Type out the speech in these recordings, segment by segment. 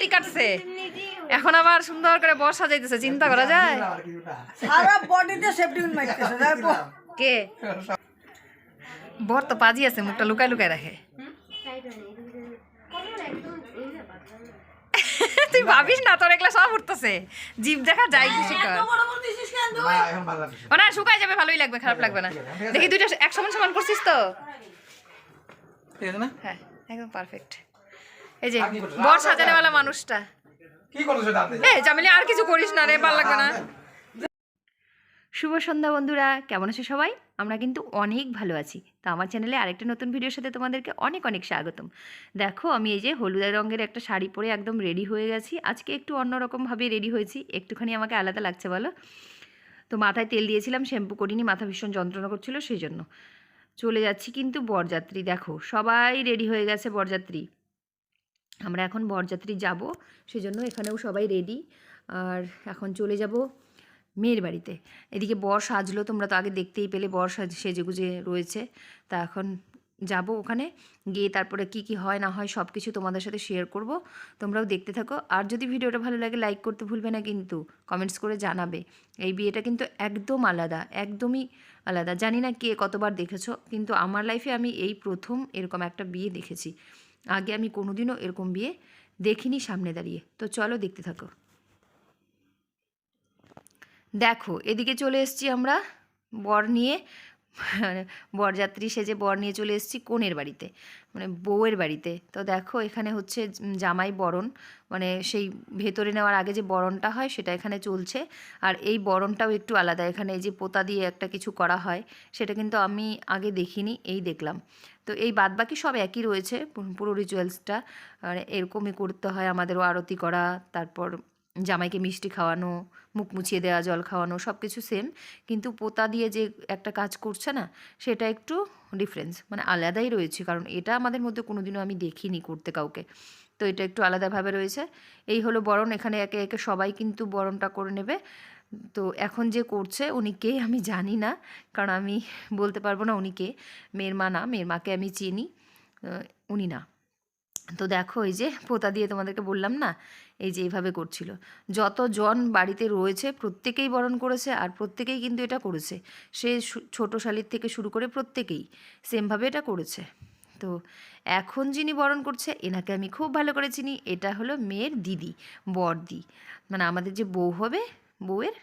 মাটি কাটছে। এখন আবার সুন্দর করে বর সাজাইতেছে চিন্তা করা যায়? সারা বডিতে সেফটি মারতেছে কে? বর তো পাজি আছে মুখটা লুকায় লুকায় রাখে। তুই ভাবিস না তোর এগুলা সব উঠতেছে। জিভ দেখা যায় খুশি কর ও না শুকায় যাবে ভালোই লাগবে খারাপ লাগবে না। দেখি দুইটা এক সমান সমান করছিস তো? ঠিক আছে না? হ্যাঁ একদম পারফেক্ট এই যে বর সাজানেওয়ালা মানুষটা। কি করছ দাঁতে এ জামিলি আর কিছু করিস না রে ভালো লাগবে না। শুভ সন্ধ্যা বন্ধুরা কেমন আছো সবাই? আমরা কিন্তু অনেক ভালো আছি। তো আমার চ্যানেলে আরেকটা নতুন ভিডিওর সাথে তোমাদেরকে অনেক অনেক স্বাগতম। দেখো আমি এই যে হলুদ রঙের একটা শাড়ি পরে একদম রেডি হয়ে গেছি। আজকে একটু অন্যরকমভাবে রেডি হয়েছি। একটুখানি আমাকে আলাদা লাগছে বলো? তো মাথায় তেল দিয়েছিলাম শ্যাম্পু করিনি মাথা ভীষণ যন্ত্রণা করছিল সেই জন্য। চলে যাচ্ছি কিন্তু বরযাত্রী দেখো সবাই রেডি হয়ে গেছে বরযাত্রী। আমরা এখন বরযাত্রী যাব, সেজন্য এখানেও সবাই রেডি আর এখন চলে যাব মেয়ের বাড়িতে। এদিকে বর সাজলো, তোমরা তো আগে দেখতেই পেলে বর সাজ সেজে গুজে রয়েছে। তা এখন যাব ওখানে, গিয়ে তারপরে কি কি হয় না হয় সব কিছু তোমাদের সাথে শেয়ার করব। তোমরাও দেখতে থাকো। আর যদি ভিডিওটা ভালো লাগে লাইক করতে ভুলবে না কিন্তু কমেন্টস করে জানাবে। এই বিয়েটা কিন্তু একদম আলাদা, একদমই আলাদা। জানি না কে কতবার দেখেছ, কিন্তু আমার লাইফে আমি এই প্রথম এরকম একটা বিয়ে দেখেছি। আগে আমি কোনোদিনও এরকম বিয়ে দেখিনি সামনে দাঁড়িয়ে। তো চলো দেখতে থাকো। দেখো, এদিকে চলে এসছি আমরা বর নিয়ে। মানে বরযাত্রী সেজে বর নিয়ে চলে এসেছি কোনের বাড়িতে মানে বউয়ের বাড়িতে। তো দেখো, এখানে হচ্ছে জামাই বরণ মানে সেই ভেতরে নেওয়ার আগে যে বরণটা হয়, সেটা এখানে চলছে। আর এই বরণটাও একটু আলাদা, এখানে এই যে পোতা দিয়ে একটা কিছু করা হয়, সেটা কিন্তু আমি আগে দেখিনি, এই দেখলাম। তো এই বাদবাকি সব একই রয়েছে, পুরো রিচুয়ালসটা মানে এরকমই করতে হয় আমাদেরও আরতি করা, তারপর জামাইকে মিষ্টি খাওয়ানো, মুখ মুছিয়ে দেওয়া, জল খাওয়ানো সব কিছু সেম কিন্তু পোতা দিয়ে যে একটা কাজ করছে না, সেটা একটু ডিফারেন্স মানে আলাদাই রয়েছে, কারণ এটা আমাদের মধ্যে কোনোদিনও আমি দেখিনি করতে কাউকে। তো এটা একটু আলাদাভাবে রয়েছে। এই হলো বরণ, এখানে একে একে সবাই কিন্তু বরণটা করে নেবে। তো এখন যে করছে, উনি কে আমি জানি না, কারণ আমি বলতে পারব না উনি কে। মেয়ের মা না, মেয়ের মাকে আমি চিনি উনি না। তো দেখো এই যে পোতা দিয়ে তোমাদেরকে বললাম না? এই যে এইভাবে করছিল। যতজন বাড়িতে রয়েছে প্রত্যেকেই বরণ করেছে আর প্রত্যেকেই কিন্তু এটা করেছে। সে ছোট শালির থেকে শুরু করে প্রত্যেকেই সেমভাবে এটা করেছে। তো এখন যিনি বরণ করছে এনাকে আমি খুব ভালো করে চিনি। এটা হলো মেয়ের দিদি বড়দি মানে আমাদের যে বউ হবে বউয়ের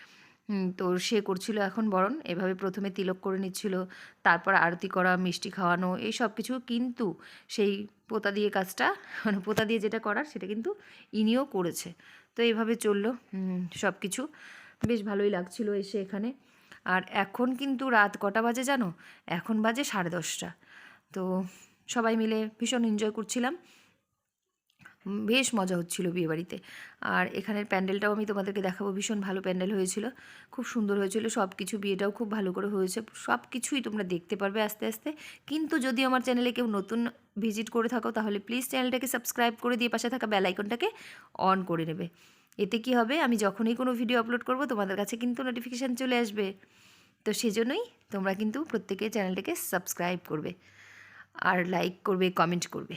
হুম, তো সে করছিল এখন বরণ। এভাবে প্রথমে তিলক করে নিচ্ছিল, তারপর আরতি করা, মিষ্টি খাওয়ানো, এই সব কিছু কিন্তু সেই পোতা দিয়ে কাজটা মানে পোতা দিয়ে যেটা করার সেটা কিন্তু ইনিও করেছে। তো এইভাবে চলল সব কিছু। বেশ ভালোই লাগছিল এসে এখানে। আর এখন কিন্তু রাত কটা বাজে জানো? এখন বাজে সাড়ে দশটা। তো সবাই মিলে ভীষণ এনজয় করছিলাম। বেশ মজা হচ্ছিল বিয়েবাড়িতে। আর এখানের প্যান্ডেলটাও আমি তোমাদেরকে দেখাবো, ভীষণ ভালো প্যান্ডেল হয়েছিল। খুব সুন্দর হয়েছিল সব কিছু বিয়েটাও খুব ভালো করে হয়েছে। সব কিছুই তোমরা দেখতে পারবে আস্তে আস্তে। কিন্তু যদি আমার চ্যানেলে কেউ নতুন ভিজিট করে থাকো, তাহলে প্লিজ চ্যানেলটাকে সাবস্ক্রাইব করে দিয়ে পাশে থাকা বেল আইকনটাকে অন করে নেবে। এতে কি হবে? আমি যখনই কোনো ভিডিও আপলোড করব, তোমাদের কাছে কিন্তু নোটিফিকেশান চলে আসবে। তো সেজন্যই তোমরা কিন্তু প্রত্যেকে চ্যানেলটাকে সাবস্ক্রাইব করবে, আর লাইক করবে কমেন্ট করবে।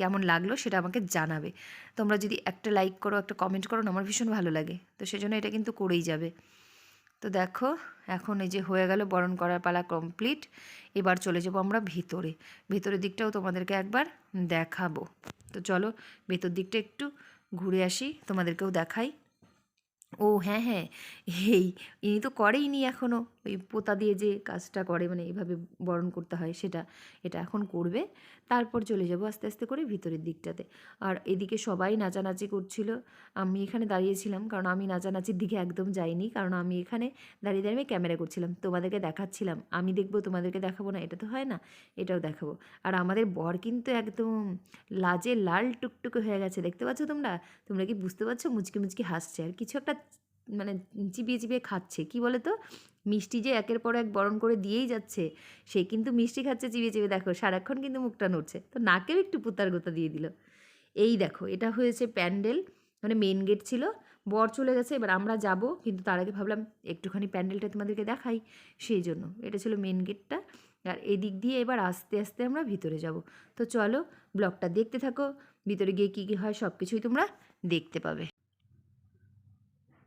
কেমন লাগল সেটা আমাকে জানাবে। তোমরা যদি একটা লাইক করো, একটা কমেন্ট করো আমার ভীষণ ভালো লাগে। তো সেজন্য এটা কিন্তু করেই যাবে। তো দেখো, এখন এই যে হয়ে গেল বরণ করার পালা কমপ্লিট এবার চলে যাব আমরা ভেতরে। ভেতরের দিকটাও তোমাদেরকে একবার দেখাবো। তো চলো, ভেতর দিকটা একটু ঘুরে আসি, তোমাদেরকেও দেখাই। ও হ্যাঁ হ্যাঁ এই, ইনি তো করেইনি এখনও ওই পোতা দিয়ে যে কাজটা করে মানে এইভাবে বরণ করতে হয় সেটা, এটা এখন করবে। তারপর চলে যাব আস্তে আস্তে করে ভিতরের দিকটাতে। আর এদিকে সবাই নাচানাচি করছিল। আমি এখানে দাঁড়িয়েছিলাম কারণ আমি নাচানাচির দিকে একদম যাইনি। কারণ আমি এখানে দাঁড়িয়ে দাঁড়িয়ে ক্যামেরা করছিলাম। তোমাদেরকে দেখাচ্ছিলাম। আমি দেখব তোমাদেরকে দেখাবো না, এটা তো হয় না, এটাও দেখাবো। আর আমাদের বর কিন্তু একদম লাজে লাল টুকটুকে হয়ে গেছে, দেখতে পাচ্ছ তোমরা? তোমরা কি বুঝতে পারছ? মুচকি মুচকি হাসছে। আর কিছু একটা মানে চিবিয়ে চিবিয়ে খাচ্ছে। কি বলে তো মিষ্টি যে একের পর এক বরণ করে দিয়েই যাচ্ছে, সে কিন্তু মিষ্টি খাচ্ছে চিবিয়ে চিবিয়ে। দেখো, সারাক্ষণ কিন্তু মুখটা নড়ছে। তো নাকেও একটু পুতার গোতা দিয়ে দিল। এই দেখো, এটা হয়েছে প্যান্ডেল। মানে মেন গেট ছিল। বর চলে গেছে, এবার আমরা যাব। কিন্তু তার আগে ভাবলাম, একটুখানি প্যান্ডেলটা তোমাদেরকে দেখাই। সেই জন্য, এটা ছিল মেন গেটটা আর এদিক দিয়ে এবার আস্তে আস্তে আমরা ভিতরে যাব। তো চলো, ব্লগটা দেখতে থাকো। ভিতরে গিয়ে কী কী হয় সব কিছুই তোমরা দেখতে পাবে।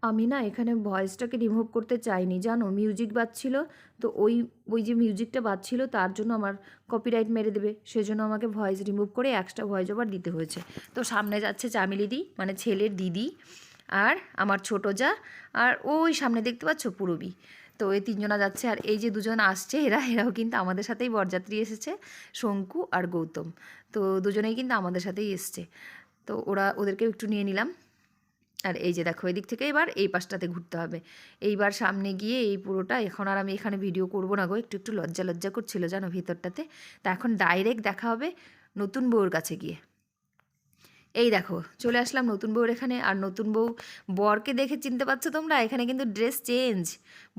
আমি না এখানে ভয়েসটাকে রিমুভ করতে চাইনি, জানো? মিউজিক বাজছিল, তো ওই ওই যে মিউজিকটা বাজছিল, তার জন্য আমার কপিরাইট মেরে দেবে। সেজন্য আমাকে ভয়েস রিমুভ করে এক্সট্রা ভয়েস ওভার দিতে হয়েছে। তো সামনে যাচ্ছে চামিলিদি মানে ছেলের দিদি, আর আমার ছোটো যা, আর ওই সামনে দেখতে পাচ্ছ পুরবি। তো এই তিনজনা যাচ্ছে, আর এই যে দুজন আসছে, এরা, এরাও কিন্তু আমাদের সাথেই বরযাত্রী এসেছে, শঙ্কু আর গৌতম। তো দুজনেই কিন্তু আমাদের সাথেই এসছে। তো ওরা, ওদেরকেও একটু নিয়ে নিলাম। আর এই যে দেখো, এদিক থেকে এবার এই পাশটাতে ঘুরতে হবে। এইবার সামনে গিয়ে এই পুরোটা, এখন আর আমি এখানে ভিডিও করব না গো, একটু একটু লজ্জা লজ্জা করছিল জানো ভিতরটাতে। তা এখন ডাইরেক্ট দেখা হবে নতুন বউর কাছে গিয়ে। এই দেখো, চলে আসলাম নতুন বউর এখানে, আর নতুন বউ বরকে দেখে চিনতে পারছ তোমরা? এখানে কিন্তু ড্রেস চেঞ্জ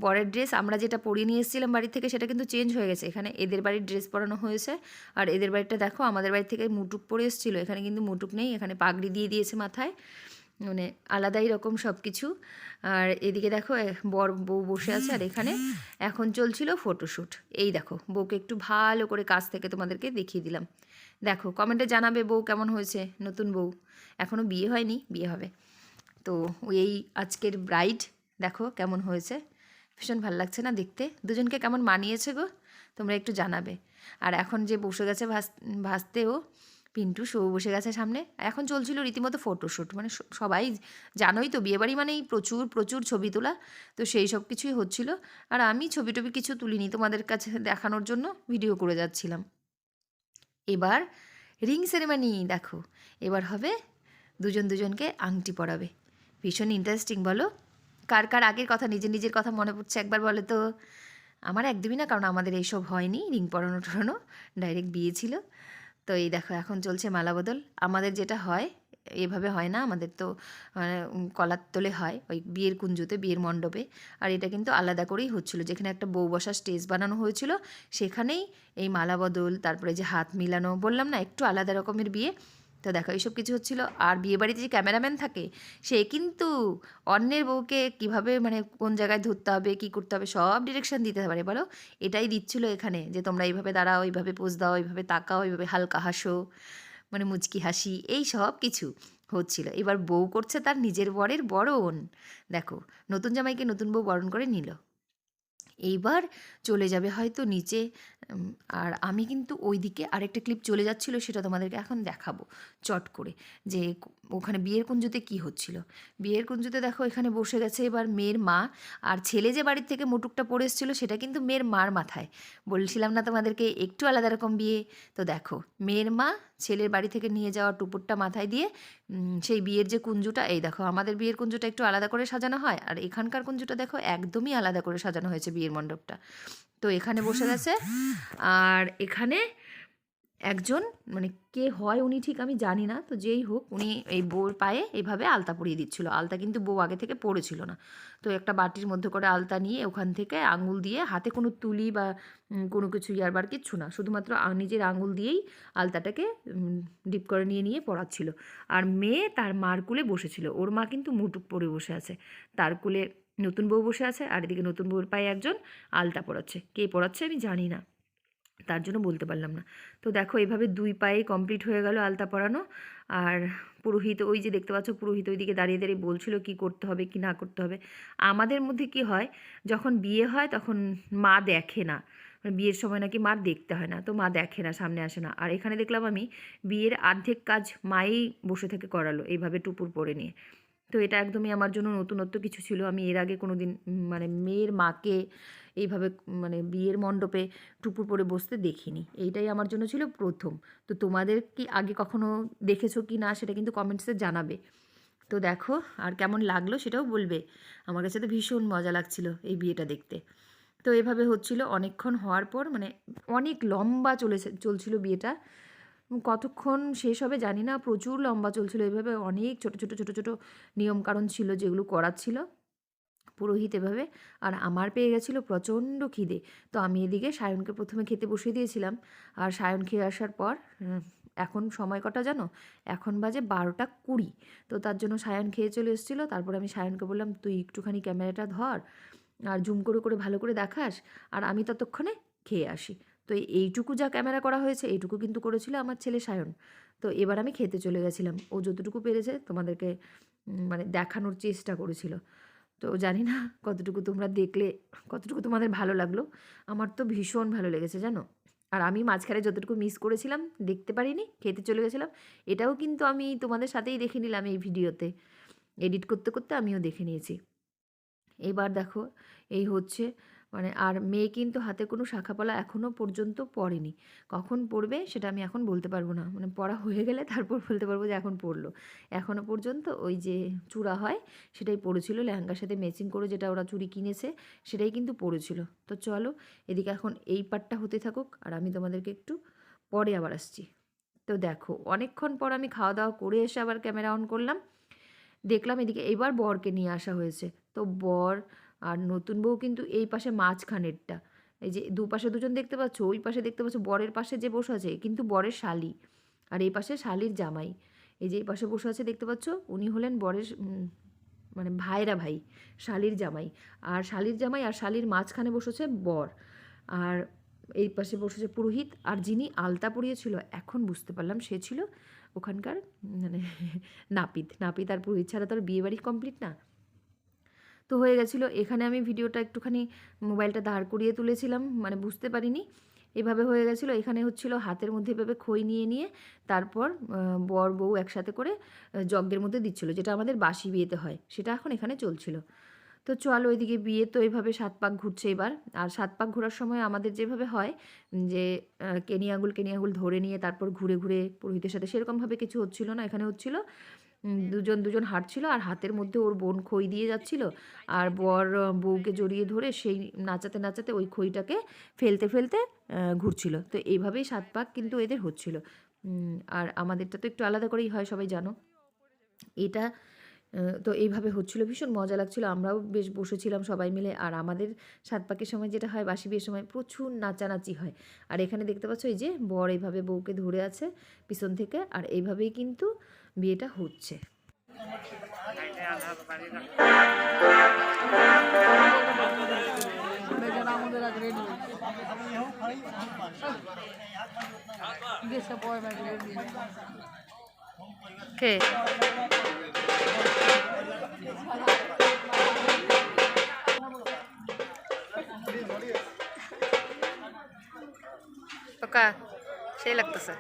বরের ড্রেস আমরা যেটা পরিয়ে নিয়ে এসেছিলাম বাড়ি থেকে, সেটা কিন্তু চেঞ্জ হয়ে গেছে। এখানে এদের বাড়ির ড্রেস পরানো হয়েছে। আর এদের বাড়িটা দেখো, আমাদের বাড়ি থেকে মুটুক পরে এসেছিল। এখানে কিন্তু মুটুক নেই, এখানে পাগড়ি দিয়ে দিয়েছে মাথায়। মানে আলাদাই রকম সব কিছু আর এদিকে দেখো বর বউ বসে আছে আর এখানে। এখন চলছিল ফটোশ্যুট এই দেখো, বউকে একটু ভালো করে কাছ থেকে তোমাদেরকে দেখিয়ে দিলাম। দেখো কমেন্টে জানাবে বউ কেমন হয়েছে, নতুন বউ। এখনও বিয়ে হয়নি, বিয়ে হবে। তো এই আজকের ব্রাইড দেখো কেমন হয়েছে। ভীষণ ভালো লাগছে না দেখতে? দুজনকে কেমন মানিয়েছে গো? তোমরা একটু জানাবে। আর এখন যে বসে গেছে ভাস, ভাসতেও পিন্টু শো বসে গেছে সামনে। এখন চলছিল রীতিমতো ফটোশ্যুট মানে সবাই জানোই তো, বিয়েবাড়ি মানেই প্রচুর প্রচুর ছবি তোলা। তো সেই সব কিছুই হচ্ছিল। আর আমি ছবি টবি কিছু তুলিনি তোমাদের কাছে দেখানোর জন্য ভিডিও করে যাচ্ছিলাম। এবার রিং সেরেমানি দেখো। এবার হবে দুজন দুজনকে আংটি পরাবে। ভীষণ ইন্টারেস্টিং বলো। কার কার আগের কথা, নিজের নিজের কথা মনে পড়ছে একবার বলে তো। আমার একদমই না, কারণ আমাদের এইসব হয়নি। রিং পরানো টরানো ডাইরেক্ট বিয়ে ছিল। তো এই দেখো, এখন চলছে মালা বদল। আমাদের যেটা হয়, এভাবে হয় না, আমাদের তো মানে কলার তোলে হয়, ওই বিয়ের কুঞ্জুতে, বিয়ের মণ্ডপে। আর এটা কিন্তু আলাদা করেই হচ্ছিল। যেখানে একটা বউ বসার স্টেজ বানানো হয়েছিল, সেখানেই এই মালা বদল, তারপরে যে হাত মিলানো, বললাম না, একটু আলাদা রকমের বিয়ে। তো দেখো, এইসব কিছু হচ্ছিল। আর বিয়ে বাড়িতে যে ক্যামেরাম্যান থাকে, সে কিন্তু অন্যের বউকে কীভাবে মানে কোন জায়গায় ধরতে হবে, কি করতে হবে, সব ডিরেকশন দিতে পারে। বলো, এটাই দিচ্ছিল এখানে যে তোমরা এইভাবে দাঁড়াও, এইভাবে পোজ দাও, এইভাবে তাকাও, এইভাবে হালকা হাসো মানে মুচকি হাসি, এই সব কিছু হচ্ছিল। এবার বউ করছে তার নিজের বরের বরণ। দেখো, নতুন জামাইকে নতুন বউ বরণ করে নিল। এইবার চলে যাবে হয়তো নিচে আর আমি কিন্তু ওই দিকে আরেকটা ক্লিপ চলে যাচ্ছিল, সেটা তোমাদেরকে এখন দেখাবো, চট করে। যে ওখানে বিয়ের কুঞ্জতে কি হচ্ছিল? বিয়ের কুঞ্জতে দেখো, এখানে বসে গেছে এবার মেয়ের মা, আর ছেলে যে বাড়ির থেকে মুটুকটা পড়ে এসেছিল, সেটা কিন্তু মেয়ের মার মাথায়। বলছিলাম না তোমাদেরকে, একটু আলাদা রকম বিয়ে। তো দেখো, মেয়ের মা ছেলের বাড়ি থেকে নিয়ে যাওয়া টুপুরটা মাথায় দিয়ে সেই বিয়ের যে কুঞ্জুটা, এই দেখো, আমাদের বিয়ের কুঞ্জুটা একটু আলাদা করে সাজানো হয়, আর এখানকার কুঞ্জুটা দেখো, একদমই আলাদা করে সাজানো হয়েছে বিয়ের মণ্ডপটা। তো এখানে বসে গেছে। আর এখানে একজন মানে কে হয় উনি ঠিক আমি জানি না, তো যেই হোক উনি এই বউর পায়ে এইভাবে আলতা পরিয়ে দিচ্ছিল। আলতা কিন্তু বউ আগে থেকে পড়েছিল না। তো একটা বাটির মধ্যে করে আলতা নিয়ে ওখান থেকে আঙুল দিয়ে হাতে কোনো তুলি বা কোনো কিছু ইয়ারবার কিচ্ছু না, শুধুমাত্র নিজের আঙুল দিয়েই আলতাটাকে ডিপ করে নিয়ে নিয়ে পড়াচ্ছিল। আর মেয়ে তার মার কুলে বসেছিল। ওর মা কিন্তু মুটুক পরে বসে আছে। তার কুলে নতুন বউ বসে আছে আর এদিকে নতুন বউর পায়ে একজন আলতা পড়াচ্ছে কে পড়াচ্ছে আমি জানি না। তার জন্য বলতে পারলাম না। তো দেখো এভাবে দুই পায়ে কমপ্লিট হয়ে গেল আলতা পরানো। আর পুরোহিত ওই যে দেখতে পাচ্ছ, পুরোহিত ওইদিকে দাঁড়িয়ে দাঁড়িয়ে বলছিল কি করতে হবে, কি না করতে হবে। আমাদের মধ্যে কি হয়, যখন বিয়ে হয় তখন মা দেখে না। মানে বিয়ের সময় নাকি মার দেখতে হয় না। তো মা দেখে না, সামনে আসে না। আর এখানে দেখলাম আমি বিয়ের অর্ধেক কাজ মাই বসে থেকে করালো, এইভাবে টুপুর পরে নিয়ে। তো এটা একদমই আমার জন্য নতুনত্ব কিছু ছিল। আমি এর আগে কোনো দিন মানে মেয়ের মাকে এইভাবে মানে বিয়ের মণ্ডপে টুপুর পরে বসতে দেখিনি। এইটাই আমার জন্য ছিল প্রথম। তো তোমাদের কি আগে কখনো দেখেছ কি না সেটা কিন্তু কমেন্টসে জানাবে। তো দেখো, আর কেমন লাগল সেটাও বলবে। আমার কাছে তো ভীষণ মজা লাগছিল এই বিয়েটা দেখতে। তো এভাবে হচ্ছিল। অনেকক্ষণ হওয়ার পর মানে অনেক লম্বা চলেছে, চলছিল বিয়েটা। কতক্ষণ শেষ হবে জানি না, প্রচুর লম্বা চলছিল। এভাবে অনেক ছোট ছোট ছোট ছোট নিয়মকানুন ছিল যেগুলো করার ছিল পুরোহিত এভাবে। আর আমার পেয়ে গেছিল প্রচণ্ড খিদে। তো আমি এদিকে সায়নকে প্রথমে খেতে বসিয়ে দিয়েছিলাম। আর সায়ন খেয়ে আসার পর এখন সময় কটা জানো? এখন বাজে বারোটা কুড়ি। তো তার জন্য সায়ন খেয়ে চলে এসেছিল। তারপর আমি সায়নকে বললাম, তুই একটুখানি ক্যামেরাটা ধর আর জুম করে করে, ভালো করে দেখাস। আর আমি ততক্ষণে খেয়ে আসি। তো এইটুকু যা ক্যামেরা করা হয়েছে, এইটুকু কিন্তু করেছিল আমার ছেলে সায়ন। তো এবার আমি খেতে চলে গেছিলাম। ও যতটুকু পেরেছে তোমাদেরকে মানে দেখানোর চেষ্টা করেছিল। তো জানি না কতটুকু তোমরা দেখলে, কতটুকু তোমাদের ভালো লাগল। আমার তো ভীষণ ভালো লেগেছে, জানো? আর আমি মাঝখানে যতটুকু মিস করেছিলাম, দেখতে পারিনি, খেতে চলে গেছিলাম, এটাও কিন্তু আমি তোমাদের সাথেই দেখে নিলাম এই ভিডিওতে। এডিট করতে করতে আমিও দেখে নিয়েছি। এবার দেখো, এই হচ্ছে মানে আর মেয়ে কিন্তু হাতে কোনো শাখাপালা এখনও পর্যন্ত পড়েনি। কখন পড়বে সেটা আমি এখন বলতে পারব না। মানে পড়া হয়ে গেলে তারপর বলতে পারব যে এখন পড়ল। এখনও পর্যন্ত ওই যে চূড়া হয় সেটাই পড়েছিল। লেহেঙ্গার সাথে ম্যাচিং করে যেটা ওরা চুরি কিনেছে সেটাই কিন্তু পড়েছিল। তো চলো এদিকে এখন এই পার্টটা হতে থাকুক আর আমি তোমাদেরকে একটু পরে আবার আসছি। তো দেখো, অনেকক্ষণ পর আমি খাওয়া দাওয়া করে এসে আবার ক্যামেরা অন করলাম। দেখলাম এদিকে এবার বরকে নিয়ে আসা হয়েছে। তো বর আর নতুন বউ কিন্তু এই পাশে মাঝখানেরটা। এই যে দুপাশে দুজন দেখতে পাচ্ছ, ওই পাশে দেখতে পাচ্ছ বরের পাশে যে বসে আছে, কিন্তু বরের শালি। আর এই পাশে শালির জামাই। এই যে এই পাশে বসে আছে দেখতে পাচ্ছ, উনি হলেন বরের মানে ভাইরা ভাই, শালির জামাই। আর শালির জামাই আর শালির মাঝখানে বসেছে বর। আর এই পাশে বসেছে পুরোহিত, আর যিনি আলতা পরিয়েছিল এখন বুঝতে পারলাম সে ছিল ওখানকার মানে নাপিত। নাপিত আর পুরোহিত ছাড়া তো আর বিয়ে বাড়ি কমপ্লিট না? তো হয়ে গেছিল। এখানে আমি ভিডিওটা একটুখানি মোবাইলটা দাঁড় করিয়ে তুলেছিলাম মানে বুঝতে পারিনি। এভাবে হয়ে গেছিল। এখানে হচ্ছিল হাতের মধ্যে এভাবে খই নিয়ে নিয়ে তারপর বর বউ একসাথে করে যজ্ঞের মধ্যে দিচ্ছিল যেটা আমাদের বাসি বিয়েতে হয়। সেটা এখন এখানে চলছিল। তো চলো ওইদিকে বিয়ে তো এইভাবে সাত পাক ঘুরছে এবার। আর সাত পাক ঘোরার সময় আমাদের যেভাবে হয় যে আহ, কেনি আঙুল কেনি আঙুল ধরে নিয়ে তারপর ঘুরে ঘুরে পুরোহিতের সাথে সেরকমভাবে কিছু হচ্ছিল না এখানে হচ্ছিল। দুজন দুজন হাঁটছিল আর হাতের মধ্যে ওর বোন খই দিয়ে যাচ্ছিল। আর বর বউকে জড়িয়ে ধরে সেই নাচাতে নাচাতে ওই খইটাকে ফেলতে ফেলতে ঘুরছিল। তো এইভাবেই সাত পাক কিন্তু এদের হচ্ছিল। আর আমাদেরটা তো একটু আলাদা করেই হয় সবাই জানো। এটা তো এইভাবে হচ্ছিল, ভীষণ মজা লাগছিল। আমরাও বেশ বসেছিলাম সবাই মিলে। আর আমাদের সাত পাকের সময় যেটা হয়, বাসি বিয়ের সময় প্রচুর নাচানাচি হয়। আর এখানে দেখতে পাচ্ছ, এই যে বর এইভাবে বউকে ধরে আছে পিছন থেকে, আর এইভাবেই কিন্তু বিয়েটা হচ্ছে। বেচারা কে সেই লাগতেছে।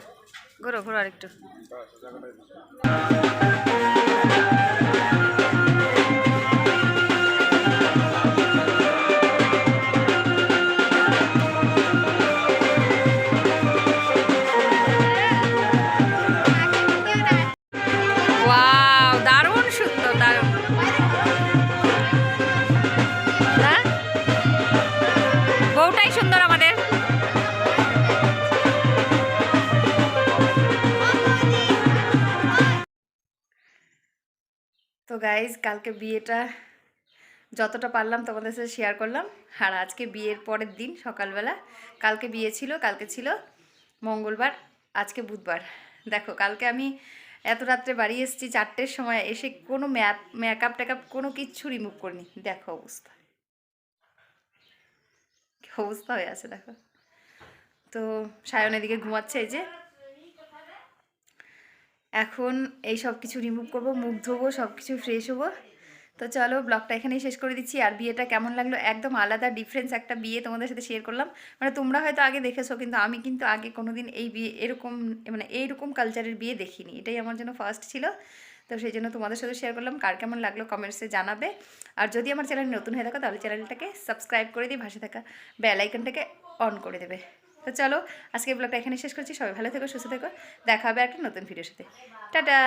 ঘোরো ঘোরো আরেকটু। গাইজ কালকে বিয়েটা যতটা পারলাম তোমাদের সাথে শেয়ার করলাম। আর আজকে বিয়ের পরের দিন, সকালবেলা, কালকে বিয়ে ছিল, কালকে ছিল মঙ্গলবার, আজকে বুধবার। দেখো, কালকে আমি এত রাত্রে বাড়ি এসেছি, চারটের সময় এসে কোনো ম্যাপ মেকআপ টেকআপ কোনো কিচ্ছু রিমুভ করিনি। দেখো অবস্থা। অবস্থা হয়ে আছে, দেখো। তো সায়ন এদিকে ঘুমাচ্ছে এই যে। এখন এই সব কিছু রিমুভ করব, মুখ ধোবো, সব কিছু ফ্রেশ হব। তো চলো ব্লগটা এখানেই শেষ করে দিচ্ছি। আর বিয়েটা কেমন লাগল? একদম আলাদা ডিফারেন্স একটা বিয়ে তোমাদের সাথে শেয়ার করলাম। মানে তোমরা হয়তো আগে দেখেছ, কিন্তু আমি কিন্তু আগে কোনোদিন এই বিয়ে, এরকম মানে এইরকম কালচারের বিয়ে দেখিনি। এটাই আমার জন্য ফার্স্ট ছিল। তো সেই জন্য তোমাদের সাথে শেয়ার করলাম। কার কেমন লাগল কমেন্টসে জানাবে। আর যদি আমার চ্যানেল নতুন হয়ে থাকো, তাহলে চ্যানেলটাকে সাবস্ক্রাইব করে দিয়ে ভাসে থাকা বেল আইকনটাকে অন করে দেবে। তো চলো আজকে ব্লগটা এখানে শেষ করছি। সবাই ভালো থেকো, সুস্থ থেকো। দেখা হবে একটা নতুন ভিডিওর সাথে। টাটা!